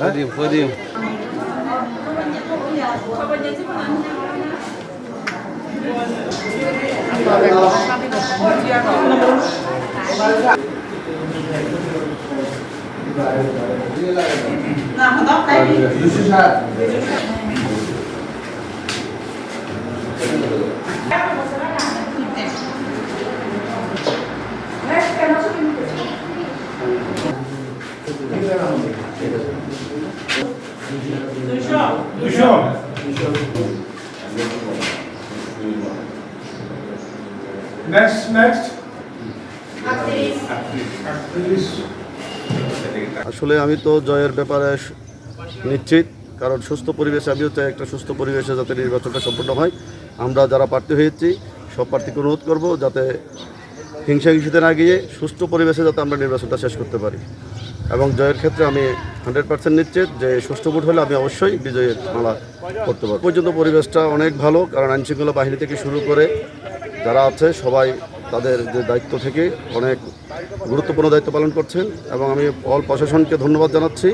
Fodinho, Fodinho. This is. Next, next. Actriz. আসলে আমি তো জয়ের ব্যাপারে নিশ্চিত কারণ সুস্থ পরিবেশে আমিও চাই একটা সুস্থ পরিবেশে যাতে নির্বাচনটা সম্পন্ন হয় আমরা যারা প্রার্থী হয়েছি সব প্রার্থীকে অনুরোধ করব যাতে হিংসা হিংসিতে না গিয়ে সুস্থ পরিবেশে যাতে আমরা নির্বাচনটা শেষ করতে পারি এবং জয়ের ক্ষেত্রে আমি হান্ড্রেড পার্সেন্ট নিশ্চিত যে সুষ্ঠু ভোট হলে আমি অবশ্যই বিজয়ের মালা করতে পারব। পর্যন্ত পরিবেশটা অনেক ভালো, কারণ আইনশৃঙ্খলা বাহিনী থেকে শুরু করে যারা আছে সবাই তাদের যে দায়িত্ব থেকে অনেক গুরুত্বপূর্ণ দায়িত্ব পালন করছেন এবং আমি অল প্রশাসনকে ধন্যবাদ জানাচ্ছি।